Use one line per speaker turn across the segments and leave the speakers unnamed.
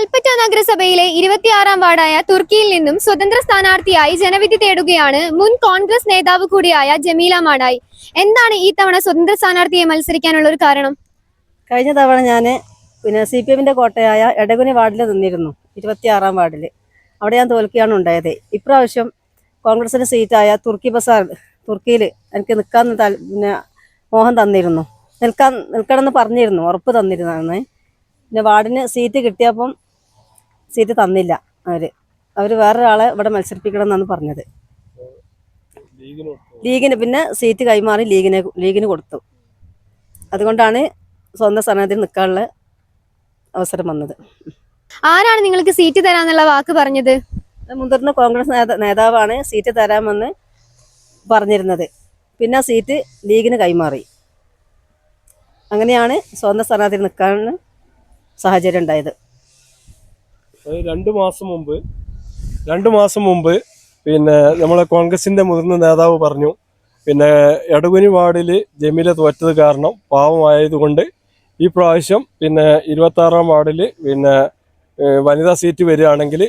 കൽപ്പറ്റ നഗരസഭയിലെ ഇരുപത്തിയാറാം വാർഡായ തുർക്കിയിൽ നിന്നും സ്വതന്ത്ര സ്ഥാനാർത്ഥിയായി ജനവിധി തേടുകയാണ് മുൻ കോൺഗ്രസ് നേതാവ് കൂടിയായ ജമീല മാടായി. എന്താണ് ഈ തവണ സ്വതന്ത്ര സ്ഥാനാർത്ഥിയെ മത്സരിക്കാനുള്ള ഒരു കാരണം?
കഴിഞ്ഞ തവണ ഞാൻ പിന്നെ സി പി എമ്മിന്റെ കോട്ടയായ എടകുനി വാർഡിൽ നിന്നിരുന്നു ഇരുപത്തിയാറാം വാർഡിൽ അവിടെ ഞാൻ തോൽക്കുകയാണ് ഉണ്ടായത്. ഇപ്രാവശ്യം കോൺഗ്രസിന്റെ സീറ്റായ തുർക്കി ബസാർ തുർക്കിയിൽ എനിക്ക് നിൽക്കാൻ പിന്നെ മോഹൻ തന്നിരുന്നു. നിൽക്കാൻ നിൽക്കണമെന്ന് പറഞ്ഞിരുന്നു ഉറപ്പ് തന്നിരുന്നു. പിന്നെ വാർഡിന് സീറ്റ് കിട്ടിയപ്പം സീറ്റ് തന്നില്ല അവർ. അവർ വേറൊരാളെ ഇവിടെ മത്സരിപ്പിക്കണം എന്നാണ് പറഞ്ഞത്. ലീഗിന് പിന്നെ സീറ്റ് കൈമാറി ലീഗിനെ ലീഗിന് കൊടുത്തു. അതുകൊണ്ടാണ് സ്വന്തം സ്ഥാനാർത്ഥി നിൽക്കാനുള്ള അവസരം വന്നത്.
ആരാണ് നിങ്ങൾക്ക് സീറ്റ് തരാന്നുള്ള വാക്ക് പറഞ്ഞത്?
മുതിർന്ന കോൺഗ്രസ് നേതാ നേതാവാണ് സീറ്റ് തരാമെന്ന് പറഞ്ഞിരുന്നത്. പിന്നെ സീറ്റ് ലീഗിന് കൈമാറി. അങ്ങനെയാണ് സ്വന്തം സ്ഥാനാർത്ഥി നിൽക്കാൻ സാഹചര്യം ഉണ്ടായത്.
രണ്ട് മാസം മുമ്പ് രണ്ട് മാസം മുമ്പ് പിന്നെ നമ്മളെ കോൺഗ്രസിന്റെ മുതിർന്ന നേതാവ് പറഞ്ഞു പിന്നെ എടകുനി വാർഡിൽ ജമീല തോറ്റത് കാരണം പാവമായതുകൊണ്ട് ഈ പ്രാവശ്യം പിന്നെ ഇരുപത്താറാം വാർഡിൽ പിന്നെ വനിതാ സീറ്റ് വരികയാണെങ്കിൽ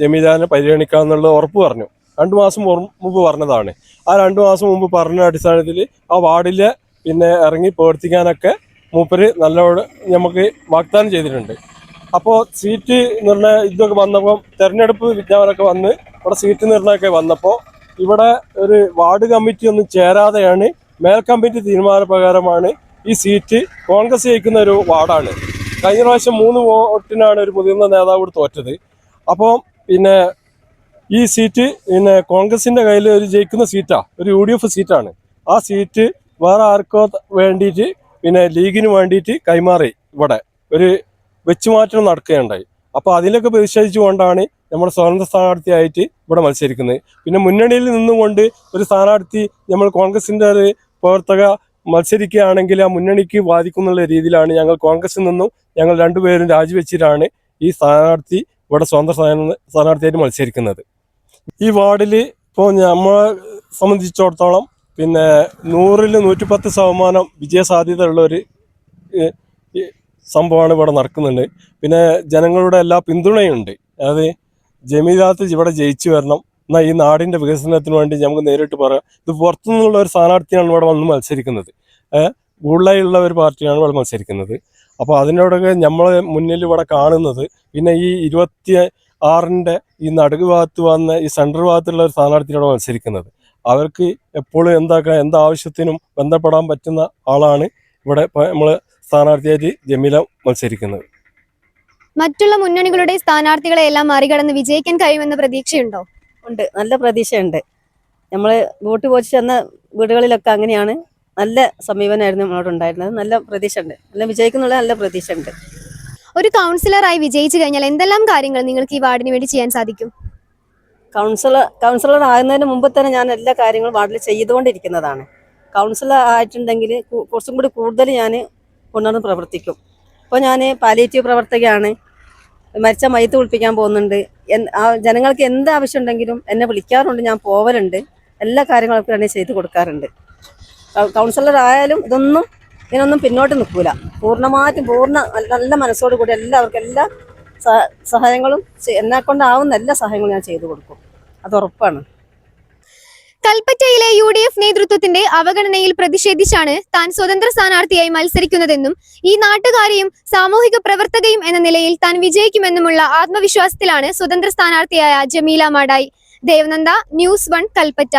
ജമീലാനെ പരിഗണിക്കാമെന്നുള്ള ഉറപ്പ് പറഞ്ഞു. രണ്ട് മാസം മുമ്പ് പറഞ്ഞതാണ്. ആ രണ്ട് മാസം മുമ്പ് പറഞ്ഞ അടിസ്ഥാനത്തിൽ ആ വാർഡിലെ പിന്നെ ഇറങ്ങി പ്രവർത്തിക്കാനൊക്കെ മൂപ്പര് നല്ലോണം നമുക്ക് വാഗ്ദാനം ചെയ്തിട്ടുണ്ട്. അപ്പോൾ സീറ്റ് നിർണയ ഇതൊക്കെ വന്നപ്പോൾ തെരഞ്ഞെടുപ്പ് വിജ്ഞാപനമൊക്കെ വന്ന് ഇവിടെ സീറ്റ് നിർണയമൊക്കെ വന്നപ്പോൾ ഇവിടെ ഒരു വാർഡ് കമ്മിറ്റി ഒന്നും ചേരാതെയാണ് മേൽ കമ്മിറ്റി തീരുമാനപ്രകാരമാണ് ഈ സീറ്റ് കോൺഗ്രസ് ജയിക്കുന്ന ഒരു വാർഡാണ്. കഴിഞ്ഞ പ്രാവശ്യം മൂന്ന് വോട്ടിനാണ് ഒരു മുതിർന്ന നേതാവ് തോറ്റത്. അപ്പോൾ പിന്നെ ഈ സീറ്റ് പിന്നെ കോൺഗ്രസിന്റെ കയ്യിൽ ഒരു ജയിക്കുന്ന സീറ്റാ ഒരു യു ഡി എഫ് സീറ്റാണ്. ആ സീറ്റ് വേറെ ആർക്കോ വേണ്ടിയിട്ട് പിന്നെ ലീഗിന് വേണ്ടിയിട്ട് കൈമാറി ഇവിടെ ഒരു വെച്ചുമാറ്റം നടക്കുകയുണ്ടായി. അപ്പോൾ അതിലൊക്കെ പ്രതിഷേധിച്ചുകൊണ്ടാണ് നമ്മൾ സ്വതന്ത്ര സ്ഥാനാർത്ഥിയായിട്ട് ഇവിടെ മത്സരിക്കുന്നത്. പിന്നെ മുന്നണിയിൽ നിന്നുകൊണ്ട് ഒരു സ്ഥാനാർത്ഥി നമ്മൾ കോൺഗ്രസിന്റെ ഒരു പ്രവർത്തക മത്സരിക്കുകയാണെങ്കിൽ ആ മുന്നണിക്ക് ബാധിക്കുന്നുള്ള രീതിയിലാണ് ഞങ്ങൾ കോൺഗ്രസിൽ നിന്നും ഞങ്ങൾ രണ്ടുപേരും രാജിവെച്ചിട്ടാണ് ഈ സ്ഥാനാർത്ഥി ഇവിടെ സ്വതന്ത്ര സ്ഥാന- സ്ഥാനാർത്ഥിയായിട്ട് മത്സരിക്കുന്നത്. ഈ വാർഡിൽ ഇപ്പോൾ നമ്മളെ സംബന്ധിച്ചിടത്തോളം പിന്നെ നൂറിൽ നൂറ്റിപ്പത്ത് ശതമാനം വിജയസാധ്യത ഉള്ള ഒരു സംഭവമാണ് ഇവിടെ നടക്കുന്നുണ്ട്. പിന്നെ ജനങ്ങളുടെ എല്ലാ പിന്തുണയുണ്ട്. അതായത് ജമീദാത്ത് ഇവിടെ ജയിച്ചു വരണം. എന്നാൽ ഈ നാടിന്റെ വികസനത്തിന് വേണ്ടി നമുക്ക് നേരിട്ട് പറയാം. ഇത് പുറത്തുനിന്നുള്ള ഒരു സ്ഥാനാർത്ഥിയാണ് ഇവിടെ വന്ന് മത്സരിക്കുന്നത്. ഏഹ് ഒരു പാർട്ടിയാണ് ഇവിടെ മത്സരിക്കുന്നത്. അപ്പോൾ അതിനോടൊക്കെ നമ്മൾ മുന്നിൽ ഇവിടെ കാണുന്നത് പിന്നെ ഈ ഇരുപത്തി ആറിന്റെ ഈ നടുക്ക് ഭാഗത്ത് വന്ന ഈ സെൻട്രൽ ഭാഗത്തുള്ള ഒരു സ്ഥാനാർത്ഥിയോട് മത്സരിക്കുന്നത്. അവർക്ക് എപ്പോഴും എന്താക്കാൻ എന്താവശ്യത്തിനും ബന്ധപ്പെടാൻ പറ്റുന്ന ആളാണ് ഇവിടെ നമ്മൾ സ്ഥാനാർത്ഥിയായിട്ട് ജമീല മത്സരിക്കുന്നത്.
മറ്റുള്ള മുന്നണികളുടെ സ്ഥാനാർത്ഥികളെ എല്ലാം മറികടന്ന് വിജയിക്കാൻ കഴിയുമെന്ന പ്രതീക്ഷയുണ്ടോ?
ഉണ്ട്. നല്ല പ്രതീക്ഷയുണ്ട്. നമ്മൾ വോട്ട് പോച്ച് ചെന്ന വീടുകളിലൊക്കെ അങ്ങനെയാണ്. നല്ല സമീപനമായിരുന്നു നമ്മളോട് ഉണ്ടായിരുന്നത്. നല്ല പ്രതീക്ഷ ഉണ്ട് നല്ല വിജയിക്കുന്നുള്ള നല്ല പ്രതീക്ഷ ഉണ്ട്
ഒരു കൗൺസിലറായി വിജയിച്ചു കഴിഞ്ഞാൽ എന്തെല്ലാം കാര്യങ്ങൾ നിങ്ങൾക്ക് ഈ വാർഡിന് വേണ്ടി ചെയ്യാൻ സാധിക്കും?
കൗൺസിലർ കൗൺസിലർ ആകുന്നതിന് മുമ്പ് തന്നെ ഞാൻ എല്ലാ കാര്യങ്ങളും വാർഡിൽ ചെയ്തുകൊണ്ടിരിക്കുന്നതാണ്. കൗൺസിലർ ആയിട്ടുണ്ടെങ്കിൽ കുറച്ചും കൂടി കൂടുതൽ ഞാൻ കൊണ്ടുവന്ന് പ്രവർത്തിക്കും. അപ്പോൾ ഞാൻ പാലിയേറ്റീവ് പ്രവർത്തകയാണ്. മരിച്ച മയത്ത് കുളിപ്പിക്കാൻ പോകുന്നുണ്ട്. ജനങ്ങൾക്ക് എന്ത് ആവശ്യം ഉണ്ടെങ്കിലും എന്നെ വിളിക്കാറുണ്ട്. ഞാൻ പോവലുണ്ട്. എല്ലാ കാര്യങ്ങളൊക്കെ തന്നെ ചെയ്ത് കൊടുക്കാറുണ്ട്. കൗൺസിലർ ആയാലും ഇതൊന്നും ഇതിനൊന്നും പിന്നോട്ട് നിൽക്കൂല. പൂർണമായിട്ടും പൂർണ നല്ല- മനസ്സോട് കൂടി എല്ലാവർക്കും എല്ലാ സഹായങ്ങളും എന്നെ കൊണ്ടാവുന്ന എല്ലാ സഹായങ്ങളും ഞാൻ ചെയ്തു കൊടുക്കും. അത് ഉറപ്പാണ്.
കൽപ്പറ്റയിലെ യു ഡി എഫ് നേതൃത്വത്തിന്റെ അവഗണനയിൽ പ്രതിഷേധിച്ചാണ് താൻ സ്വതന്ത്ര സ്ഥാനാർത്ഥിയായി മത്സരിക്കുന്നതെന്നും ഈ നാട്ടുകാരെയും സാമൂഹിക പ്രവർത്തകയും എന്ന നിലയിൽ താൻ വിജയിക്കുമെന്നുമുള്ള ആത്മവിശ്വാസത്തിലാണ് സ്വതന്ത്ര സ്ഥാനാർത്ഥിയായ Jameela Madayi. Devananda news one Kalpetta.